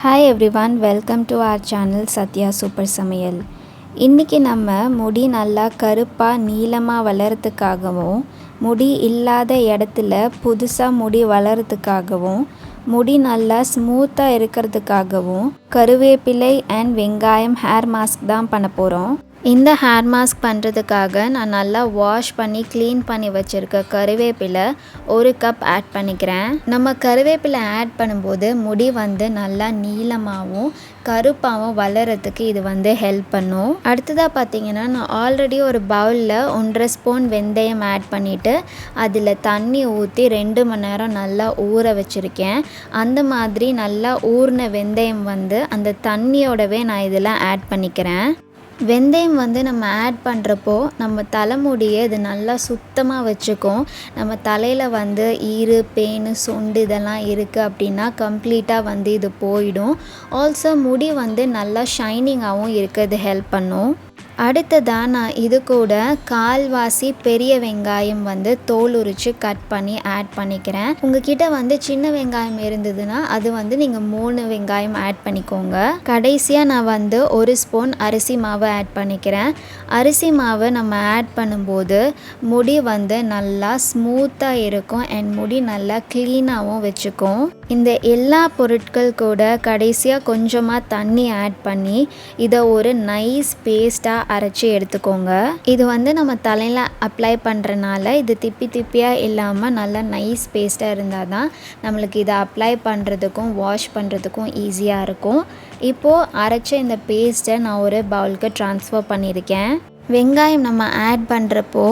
Hi everyone welcome to our channel Sathya super சமையல் இன்றைக்கி நம்ம முடி நல்லா கருப்பாக நீளமாக வளர்கிறதுக்காகவும் முடி இல்லாத இடத்துல புதுசாக முடி வளர்கிறதுக்காகவும் முடி நல்லா ஸ்மூத்தாக இருக்கிறதுக்காகவும் கருவேப்பிலை அண்ட் வெங்காயம் ஹேர் மாஸ்க் தான் பண்ண போகிறோம் இந்த ஹேர் மாஸ்க் பண்ணுறதுக்காக நான் நல்லா வாஷ் பண்ணி க்ளீன் பண்ணி வச்சுருக்க கருவேப்பிலை ஒரு கப் ஆட் பண்ணிக்கிறேன். நம்ம கருவேப்பிலை ஆட் பண்ணும்போது முடி வந்து நல்லா நீளமாகவும் கருப்பாகவும் வளரத்துக்கு இது வந்து ஹெல்ப் பண்ணும். அடுத்ததாக பார்த்தீங்கன்னா நான் ஆல்ரெடி ஒரு பவுலில் ஒன்றரை ஸ்பூன் வெந்தயம் ஆட் பண்ணிவிட்டு அதில் தண்ணி ஊற்றி ரெண்டு மணி நேரம் நல்லா ஊற வச்சுருக்கேன். அந்த மாதிரி நல்லா ஊறின வெந்தயம் வந்து அந்த தண்ணியோடவே நான் இதில் ஆட் பண்ணிக்கிறேன். வெந்தயம் வந்து நம்ம ஆட் பண்ணுறப்போ நம்ம தலைமுடியை இது நல்லா சுத்தமாக வச்சுக்கும். நம்ம தலையில் வந்து ஈறு பேனு சொண்டு இதெல்லாம் இருக்குது அப்படின்னா கம்ப்ளீட்டாக வந்து இது போயிடும். ஆல்சோ முடி வந்து நல்லா ஷைனிங்காகவும் இருக்க. இது ஹெல்ப் பண்ணும். அடுத்ததாக நான் இது கூட கால்வாசி பெரிய வெங்காயம் வந்து தோல் உரித்து கட் பண்ணி ஆட் பண்ணிக்கிறேன். உங்ககிட்ட வந்து சின்ன வெங்காயம் இருந்ததுன்னா அது வந்து நீங்கள் மூணு வெங்காயம் ஆட் பண்ணிக்கோங்க. கடைசியாக நான் வந்து ஒரு ஸ்பூன் அரிசி மாவு ஆட் பண்ணிக்கிறேன். அரிசி மாவு நம்ம ஆட் பண்ணும்போது முடி வந்து நல்லா ஸ்மூத்தாக இருக்கும் அண்ட் முடி நல்லா க்ளீனாகவும் வச்சுக்கும். இந்த எல்லா பொருட்கள் கூட கடைசியாக கொஞ்சமாக தண்ணி ஆட் பண்ணி இதை ஒரு நைஸ் பேஸ்ட்டாக அரைச்சி எடுத்துக்கோங்க. இது வந்து நம்ம தலையில் அப்ளை பண்ணுறனால இது திப்பி திப்பியாக இல்லாமல் நல்லா நைஸ் பேஸ்ட்டாக இருந்தால் தான் நம்மளுக்கு இதை அப்ளை பண்ணுறதுக்கும் வாஷ் பண்ணுறதுக்கும் ஈஸியாக இருக்கும். இப்போது அரைச்ச இந்த பேஸ்ட்டை நான் ஒரு பவுலுக்கு ட்ரான்ஸ்ஃபர் பண்ணியிருக்கேன். வெங்காயம் நம்ம ஆட் பண்ணுறப்போ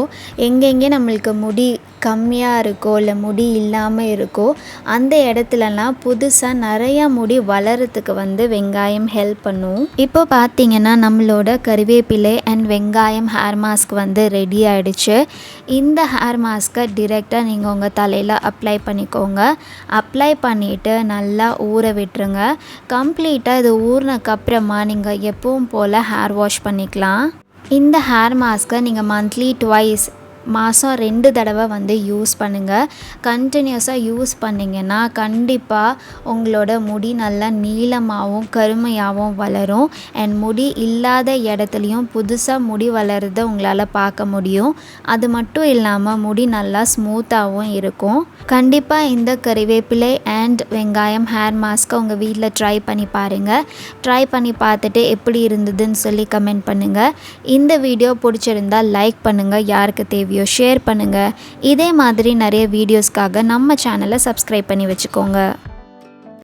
எங்கெங்கே நம்மளுக்கு முடி கம்மியாக இருக்கோ இல்லை முடி இல்லாமல் இருக்கோ அந்த இடத்துலலாம் புதுசாக நிறையா முடி வளரத்துக்கு வந்து வெங்காயம் ஹெல்ப் பண்ணும். இப்போ பார்த்தீங்கன்னா நம்மளோட கறிவேப்பிலை அண்ட் வெங்காயம் ஹேர் மாஸ்க் வந்து ரெடி ஆகிடுச்சு இந்த ஹேர் மாஸ்க்கை டிரெக்டாக நீங்கள் உங்கள் தலையில் அப்ளை பண்ணிக்கோங்க. அப்ளை பண்ணிவிட்டு நல்லா ஊற விட்டுருங்க. கம்ப்ளீட்டாக இது ஊறினக்கப்புறமா நீங்கள் எப்பவும் போல் ஹேர் வாஷ் பண்ணிக்கலாம். இந்த ஹேர் மாஸ்க்கை நீங்கள் மந்த்லி ட்வைஸ் மாதம் ரெண்டு தடவை வந்து யூஸ் பண்ணுங்கள் கண்டினியூஸாக யூஸ் பண்ணிங்கன்னா கண்டிப்பாக உங்களோட முடி நல்லா நீளமாகவும் கருமையாகவும் வளரும். அண்ட் முடி இல்லாத இடத்துலையும் புதுசாக முடி வளருதை உங்களால் பார்க்க முடியும். அது மட்டும் இல்லாமல் முடி நல்லா ஸ்மூத்தாகவும் இருக்கும். கண்டிப்பாக இந்த கறிவேப்பிலை அண்ட் வெங்காயம் ஹேர் மாஸ்க்கை உங்கள் வீட்டில் ட்ரை பண்ணி பாருங்கள் ட்ரை பண்ணி பார்த்துட்டு எப்படி இருந்ததுன்னு சொல்லி கமெண்ட் பண்ணுங்கள் இந்த வீடியோ பிடிச்சிருந்தால் லைக் பண்ணுங்கள் யாருக்கு தேவையோ ஷேர் பண்ணுங்கள் இதே மாதிரி நிறைய வீடியோஸ்க்காக நம்ம சேனலை சப்ஸ்கிரைப் பண்ணி வச்சுக்கோங்க.